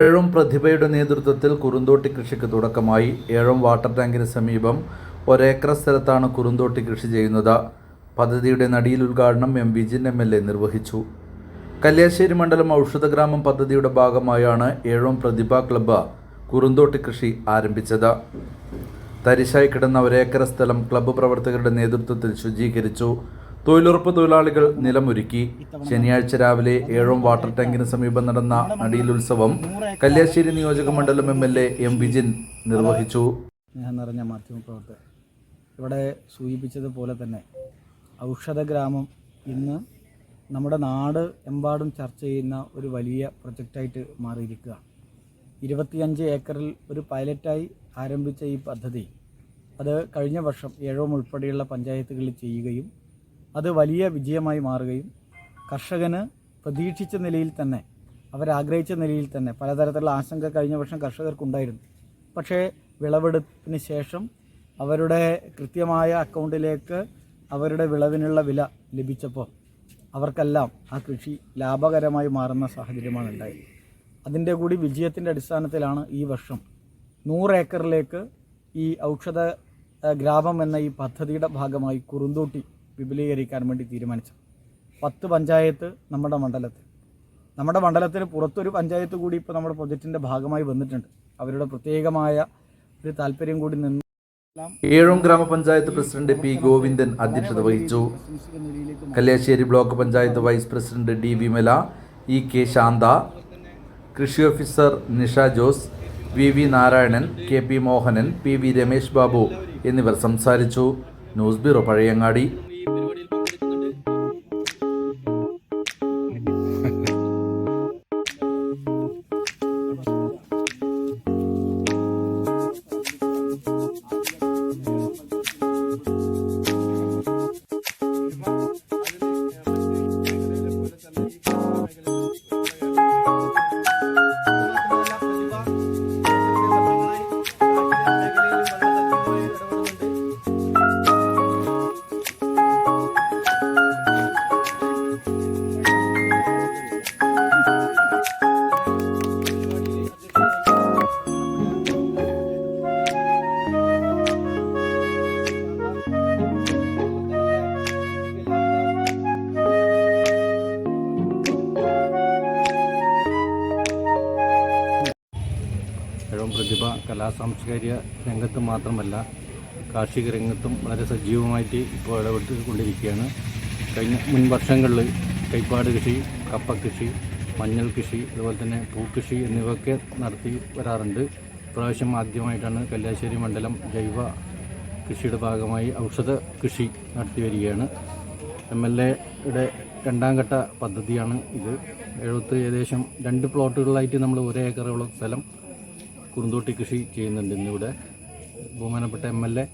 ഏഴും പ്രതിഭയുടെ നേതൃത്വത്തിൽ കുറുന്തോട്ടി കൃഷിക്ക് തുടക്കമായി. ഏഴും വാട്ടർ ടാങ്കിന് സമീപം ഒരേക്കർ സ്ഥലത്താണ് കുറുന്തോട്ടി കൃഷി ചെയ്യുന്നത്. പദ്ധതിയുടെ നടിയിൽ ഉദ്ഘാടനം M Vijin M L A നിർവഹിച്ചു. കല്യാശ്ശേരി മണ്ഡലം ഔഷധഗ്രാമം പദ്ധതിയുടെ ഭാഗമായാണ് ഏഴും പ്രതിഭ ക്ലബ്ബ് കുറുന്തോട്ടി കൃഷി ആരംഭിച്ചത്. തരിശായി കിടന്ന ഒരേക്കർ സ്ഥലം ക്ലബ്ബ് പ്രവർത്തകരുടെ നേതൃത്വത്തിൽ ശുചീകരിച്ചു. തൊഴിലുറപ്പ് തൊഴിലാളികൾ നിലമൊരുക്കി. ശനിയാഴ്ച രാവിലെ ഏഴോം വാട്ടർ ടാങ്കിന് സമീപം നടന്ന നടിയിൽ ഉത്സവം കല്യാശ്ശേരി നിയോജക മണ്ഡലം M L A M Vijin നിർവഹിച്ചു. സ്നേഹം നിറഞ്ഞ മാധ്യമപ്രവർത്തകർ ഇവിടെ സൂചിപ്പിച്ചതുപോലെ തന്നെ ഔഷധ ഗ്രാമം ഇന്ന് നമ്മുടെ നാട് എമ്പാടും ചർച്ച ചെയ്യുന്ന ഒരു വലിയ പ്രൊജക്റ്റായിട്ട് മാറിയിരിക്കുകയാണ്. ഇരുപത്തിയഞ്ച് ഏക്കറിൽ ഒരു പൈലറ്റായി ആരംഭിച്ച ഈ പദ്ധതി അത് കഴിഞ്ഞ വർഷം ഏഴോം ഉൾപ്പെടെയുള്ള പഞ്ചായത്തുകളിൽ ചെയ്യുകയും അത് വലിയ വിജയമായി മാറുകയും കർഷകന് പ്രതീക്ഷിച്ച നിലയിൽ തന്നെ അവരാഗ്രഹിച്ച നിലയിൽ തന്നെ പലതരത്തിലുള്ള ആശങ്ക കഴിഞ്ഞ വർഷം കർഷകർക്കുണ്ടായിരുന്നു. പക്ഷേ വിളവെടുപ്പിന് ശേഷം അവരുടെ കൃത്യമായ അക്കൗണ്ടിലേക്ക് അവരുടെ വിളവിനുള്ള വില ലഭിച്ചപ്പോൾ അവർക്കെല്ലാം ആ കൃഷി ലാഭകരമായി മാറുന്ന സാഹചര്യമാണ് ഉണ്ടായത്. അതിന്റെ കൂടി വിജയത്തിന്റെ അടിസ്ഥാനത്തിലാണ് ഈ വർഷം നൂറ് ഏക്കറിലേക്ക് ഈ ഔഷധ ഗ്രാമം എന്ന ഈ പദ്ധതിയുടെ ഭാഗമായി കുറുന്തോട്ടി വിപുലീകരിക്കാൻ വേണ്ടി തീരുമാനിച്ചത്. പത്ത് പഞ്ചായത്ത് നമ്മുടെ മണ്ഡലത്തിൽ. നമ്മുടെ മണ്ഡലത്തിന് പുറത്തൊരു പഞ്ചായത്ത് കൂടി ഇപ്പോൾ നമ്മുടെ പ്രൊജക്റ്റിന്റെ ഭാഗമായി വന്നിട്ടുണ്ട്. അവരുടെ പ്രത്യേകമായ ഒരു താല്പര്യം കൂടി നിന്ന് ഏഴും ഗ്രാമപഞ്ചായത്ത് പ്രസിഡന്റ് പി ഗോവിന്ദൻ അധ്യക്ഷത വഹിച്ചു. Kalliasseri block panchayat vice president D Vimala E K Shantha കൃഷി officer Nisha Jose V V Narayanan K P Mohanan P V Ramesh Babu എന്നിവർ സംസാരിച്ചു. News bureau Pazhayangadi. പ്രതിഭ കലാ സാംസ്കാരിക രംഗത്ത് മാത്രമല്ല കാർഷിക രംഗത്തും വളരെ സജീവമായിട്ട് ഇപ്പോൾ ഇടപെട്ടുകൊണ്ടിരിക്കുകയാണ്. കഴിഞ്ഞ മുൻ വർഷങ്ങളിൽ കൈപ്പാട് കൃഷി കപ്പ കൃഷി മഞ്ഞൾ കൃഷി അതുപോലെ തന്നെ പൂക്കൃഷി എന്നിവയൊക്കെ നടത്തി വരാറുണ്ട്. ഇപ്രാവശ്യം ആദ്യമായിട്ടാണ് കല്യാശ്ശേരി മണ്ഡലം ജൈവ കൃഷിയുടെ ഭാഗമായി ഔഷധ കൃഷി നടത്തി വരികയാണ്. എം എൽ എയുടെ രണ്ടാം ഘട്ട പദ്ധതിയാണ് ഇത്. എഴുപത്ത് ഏകദേശം രണ്ട് പ്ലോട്ടുകളിലായിട്ട് നമ്മൾ ഒരേ ഏക്കറോളം സ്ഥലം കുറുന്തോട്ടി കൃഷി ചെയ്യുന്നുണ്ട് ഇന്നിവിടെ ബഹുമാനപ്പെട്ട എം എൽ എ